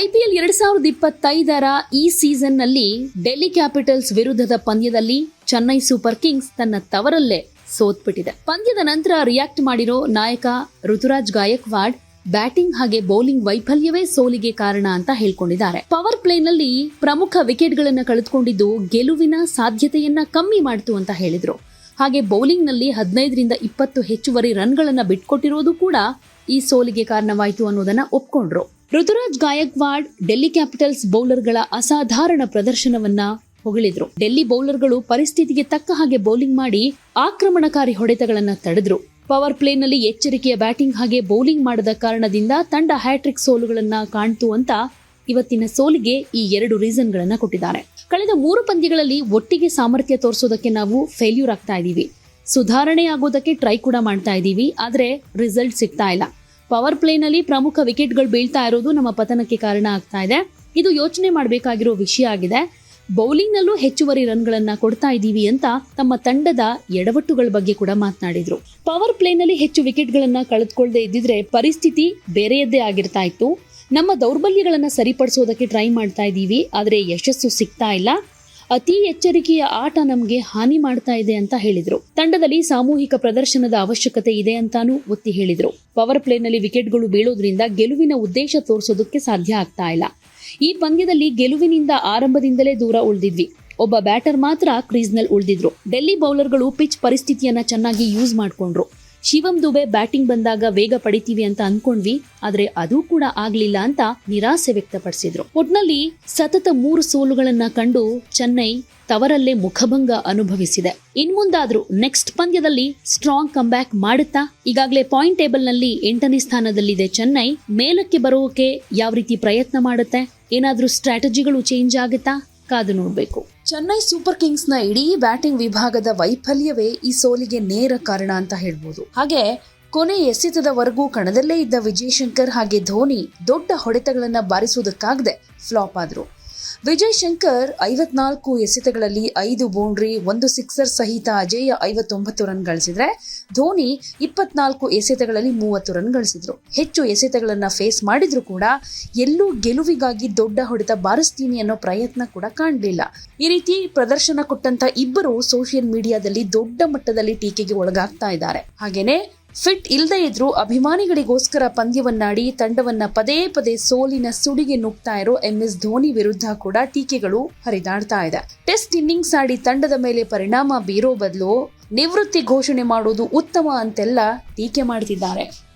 IPL ಎರಡ್ ಸಾವಿರದ ಇಪ್ಪತ್ತೈದರ ಈ ಸೀಸನ್ನಲ್ಲಿ ಡೆಲ್ಲಿ ಕ್ಯಾಪಿಟಲ್ಸ್ ವಿರುದ್ಧದ ಪಂದ್ಯದಲ್ಲಿ ಚೆನ್ನೈ ಸೂಪರ್ ಕಿಂಗ್ಸ್ ತನ್ನ ತವರಲ್ಲೇ ಸೋತ್ಬಿಟ್ಟಿದೆ. ಪಂದ್ಯದ ನಂತರ ರಿಯಾಕ್ಟ್ ಮಾಡಿರೋ ನಾಯಕ ಋತುರಾಜ್ ಗಾಯಕ್ವಾಡ್ ಬ್ಯಾಟಿಂಗ್ ಹಾಗೆ ಬೌಲಿಂಗ್ ವೈಫಲ್ಯವೇ ಸೋಲಿಗೆ ಕಾರಣ ಅಂತ ಹೇಳ್ಕೊಂಡಿದ್ದಾರೆ. ಪವರ್ ಪ್ಲೇನಲ್ಲಿ ಪ್ರಮುಖ ವಿಕೆಟ್ಗಳನ್ನು ಕಳೆದುಕೊಂಡಿದ್ದು ಗೆಲುವಿನ ಸಾಧ್ಯತೆಯನ್ನ ಕಮ್ಮಿ ಮಾಡಿತು ಅಂತ ಹೇಳಿದ್ರು. ಹಾಗೆ ಬೌಲಿಂಗ್ನಲ್ಲಿ ಹದಿನೈದರಿಂದ ಇಪ್ಪತ್ತು ಹೆಚ್ಚುವರಿ ರನ್ಗಳನ್ನು ಬಿಟ್ಕೊಟ್ಟಿರೋದು ಕೂಡ ಈ ಸೋಲಿಗೆ ಕಾರಣವಾಯಿತು ಅನ್ನೋದನ್ನ ಒಪ್ಕೊಂಡ್ರು. ಋತುರಾಜ್ ಗಾಯಕ್ವಾಡ್ ಡೆಲ್ಲಿ ಕ್ಯಾಪಿಟಲ್ಸ್ ಬೌಲರ್ಗಳ ಅಸಾಧಾರಣ ಪ್ರದರ್ಶನವನ್ನ ಹೊಗಳಿದ್ರು. ಡೆಲ್ಲಿ ಬೌಲರ್ಗಳು ಪರಿಸ್ಥಿತಿಗೆ ತಕ್ಕ ಹಾಗೆ ಬೌಲಿಂಗ್ ಮಾಡಿ ಆಕ್ರಮಣಕಾರಿ ಹೊಡೆತಗಳನ್ನ ತಡೆದ್ರು. ಪವರ್ ಪ್ಲೇನಲ್ಲಿ ಎಚ್ಚರಿಕೆಯ ಬ್ಯಾಟಿಂಗ್ ಹಾಗೆ ಬೌಲಿಂಗ್ ಮಾಡದ ಕಾರಣದಿಂದ ತಂಡ ಹ್ಯಾಟ್ರಿಕ್ ಸೋಲುಗಳನ್ನ ಕಾಣ್ತು ಅಂತ ಇವತ್ತಿನ ಸೋಲಿಗೆ ಈ ಎರಡು ರೀಸನ್ಗಳನ್ನ ಕೊಟ್ಟಿದ್ದಾರೆ. ಕಳೆದ ಮೂರು ಪಂದ್ಯಗಳಲ್ಲಿ ಒಟ್ಟಿಗೆ ಸಾಮರ್ಥ್ಯ ತೋರಿಸೋದಕ್ಕೆ ನಾವು ಫೇಲ್ಯೂರ್ ಆಗ್ತಾ ಇದ್ದೀವಿ ಸುಧಾರಣೆ ಆಗೋದಕ್ಕೆ ಟ್ರೈ ಕೂಡ ಮಾಡ್ತಾ ಇದ್ದೀವಿ ಆದ್ರೆ ರಿಸಲ್ಟ್ ಸಿಗ್ತಾ ಇಲ್ಲ. ಪವರ್ ಪ್ಲೇನಲ್ಲಿ ಪ್ರಮುಖ ವಿಕೆಟ್ಗಳು ಬೀಳ್ತಾ ಇರೋದು ನಮ್ಮ ಪತನಕ್ಕೆ ಕಾರಣ ಆಗ್ತಾ ಇದೆ. ಇದು ಯೋಚನೆ ಮಾಡಬೇಕಾಗಿರೋ ವಿಷಯ ಆಗಿದೆ. ಬೌಲಿಂಗ್ನಲ್ಲೂ ಹೆಚ್ಚುವರಿ ರನ್ಗಳನ್ನ ಕೊಡ್ತಾ ಇದ್ದೀವಿ ಅಂತ ತಮ್ಮ ತಂಡದ ಎಡವಟ್ಟುಗಳ ಬಗ್ಗೆ ಕೂಡ ಮಾತನಾಡಿದ್ರು. ಪವರ್ ಪ್ಲೇನಲ್ಲಿ ಹೆಚ್ಚು ವಿಕೆಟ್ಗಳನ್ನ ಕಳೆದುಕೊಳ್ಳದೆ ಇದ್ದಿದ್ರೆ ಪರಿಸ್ಥಿತಿ ಬೇರೆಯದ್ದೇ ಆಗಿರ್ತಾ ಇತ್ತು. ನಮ್ಮ ದೌರ್ಬಲ್ಯಗಳನ್ನು ಸರಿಪಡಿಸೋದಕ್ಕೆ ಟ್ರೈ ಮಾಡ್ತಾ ಇದ್ದೀವಿ, ಆದರೆ ಯಶಸ್ಸು ಸಿಗ್ತಾ ಇಲ್ಲ. ಅತಿ ಎಚ್ಚರಿಕೆಯ ಆಟ ನಮಗೆ ಹಾನಿ ಮಾಡ್ತಾ ಇದೆ ಅಂತ ಹೇಳಿದ್ರು. ತಂಡದಲ್ಲಿ ಸಾಮೂಹಿಕ ಪ್ರದರ್ಶನದ ಅವಶ್ಯಕತೆ ಇದೆ ಅಂತಾನೂ ಒತ್ತಿ ಹೇಳಿದ್ರು. ಪವರ್ ಪ್ಲೇನಲ್ಲಿ ವಿಕೆಟ್ಗಳು ಬೀಳೋದ್ರಿಂದ ಗೆಲುವಿನ ಉದ್ದೇಶ ತೋರಿಸೋದಕ್ಕೆ ಸಾಧ್ಯ ಆಗ್ತಾ ಇಲ್ಲ. ಈ ಪಂದ್ಯದಲ್ಲಿ ಗೆಲುವಿನಿಂದ ಆರಂಭದಿಂದಲೇ ದೂರ ಉಳಿದಿದ್ವಿ. ಒಬ್ಬ ಬ್ಯಾಟರ್ ಮಾತ್ರ ಕ್ರೀಸ್ನಲ್ಲಿ ಉಳಿದಿದ್ರು. ಡೆಲ್ಲಿ ಬೌಲರ್ಗಳು ಪಿಚ್ ಪರಿಸ್ಥಿತಿಯನ್ನ ಚೆನ್ನಾಗಿ ಯೂಸ್ ಮಾಡ್ಕೊಂಡ್ರು. ಶಿವಂ ದುಬೆ ಬ್ಯಾಟಿಂಗ್ ಬಂದಾಗ ವೇಗ ಪಡಿತೀವಿ ಅಂತ ಅನ್ಕೊಂಡ್ವಿ, ಆದ್ರೆ ಅದು ಕೂಡ ಆಗ್ಲಿಲ್ಲ ಅಂತ ನಿರಾಸೆ ವ್ಯಕ್ತಪಡಿಸಿದ್ರು. ಒಟ್ನಲ್ಲಿ ಸತತ ಮೂರು ಸೋಲುಗಳನ್ನ ಕಂಡು ಚೆನ್ನೈ ತವರಲ್ಲೇ ಮುಖಭಂಗ ಅನುಭವಿಸಿದೆ. ಇನ್ಮುಂದಾದ್ರೂ ನೆಕ್ಸ್ಟ್ ಪಂದ್ಯದಲ್ಲಿ ಸ್ಟ್ರಾಂಗ್ ಕಂಬ್ಯಾಕ್ ಮಾಡುತ್ತಾ? ಈಗಾಗಲೇ ಪಾಯಿಂಟ್ ಟೇಬಲ್ನಲ್ಲಿ ಎಂಟನೇ ಸ್ಥಾನದಲ್ಲಿದೆ ಚೆನ್ನೈ. ಮೇಲಕ್ಕೆ ಬರೋಕೆ ಯಾವ ರೀತಿ ಪ್ರಯತ್ನ ಮಾಡುತ್ತೆ? ಏನಾದ್ರೂ ಸ್ಟ್ರಾಟಜಿಗಳು ಚೇಂಜ್ ಆಗುತ್ತಾ? ಕಾದು ನೋಡ್ಬೇಕು. ಚೆನ್ನೈ ಸೂಪರ್ ಕಿಂಗ್ಸ್ನ ಇಡೀ ಬ್ಯಾಟಿಂಗ್ ವಿಭಾಗದ ವೈಫಲ್ಯವೇ ಈ ಸೋಲಿಗೆ ನೇರ ಕಾರಣ ಅಂತ ಹೇಳ್ಬೋದು. ಹಾಗೆ ಕೊನೆ ಎಸೆತದವರೆಗೂ ಕಣದಲ್ಲೇ ಇದ್ದ ವಿಜಯಶಂಕರ್ ಹಾಗೆ ಧೋನಿ ದೊಡ್ಡ ಹೊಡೆತಗಳನ್ನು ಬಾರಿಸುವುದಕ್ಕಾಗದೆ ಫ್ಲಾಪ್ ಆದ್ರು. ವಿಜಯ್ ಶಂಕರ್ ಐವತ್ನಾಲ್ಕು ಎಸೆತಗಳಲ್ಲಿ ಐದು ಬೌಂಡ್ರಿ, ಒಂದು ಸಿಕ್ಸರ್ ಸಹಿತ ಅಜೇಯ ಐವತ್ತೊಂಬತ್ತು ರನ್ ಗಳಿಸಿದ್ರೆ, ಧೋನಿ ಇಪ್ಪತ್ನಾಲ್ಕು ಎಸೆತಗಳಲ್ಲಿ ಮೂವತ್ತು ರನ್ ಗಳಿಸಿದ್ರು. ಹೆಚ್ಚು ಎಸೆತಗಳನ್ನ ಫೇಸ್ ಮಾಡಿದ್ರು ಕೂಡ ಎಲ್ಲೂ ಗೆಲುವಿಗಾಗಿ ದೊಡ್ಡ ಹೊಡೆತ ಬಾರಿಸ್ತೀನಿ ಅನ್ನೋ ಪ್ರಯತ್ನ ಕೂಡ ಕಾಣಲಿಲ್ಲ. ಈ ರೀತಿ ಪ್ರದರ್ಶನ ಕೊಟ್ಟಂತ ಇಬ್ಬರು ಸೋಷಿಯಲ್ ಮೀಡಿಯಾದಲ್ಲಿ ದೊಡ್ಡ ಮಟ್ಟದಲ್ಲಿ ಟೀಕೆಗೆ ಒಳಗಾಗ್ತಾ ಇದ್ದಾರೆ. ಹಾಗೇನೆ ಫಿಟ್ ಇಲ್ಲದೇ ಇದ್ರೂ ಅಭಿಮಾನಿಗಳಿಗೋಸ್ಕರ ಪಂದ್ಯವನ್ನಾಡಿ ತಂಡವನ್ನ ಪದೇ ಪದೇ ಸೋಲಿನ ಸುಡಿಗೆ ನುಗ್ತಾ ಇರೋ ಎಂಎಸ್ ಧೋನಿ ವಿರುದ್ಧ ಕೂಡ ಟೀಕೆಗಳು ಹರಿದಾಡ್ತಾ ಇದೆ. ಟೆಸ್ಟ್ ಇನ್ನಿಂಗ್ಸ್ ಆಡಿ ತಂಡದ ಮೇಲೆ ಪರಿಣಾಮ ಬೀರೋ ಬದಲು ನಿವೃತ್ತಿ ಘೋಷಣೆ ಮಾಡೋದು ಉತ್ತಮ ಅಂತೆಲ್ಲ ಟೀಕೆ ಮಾಡ್ತಿದ್ದಾರೆ.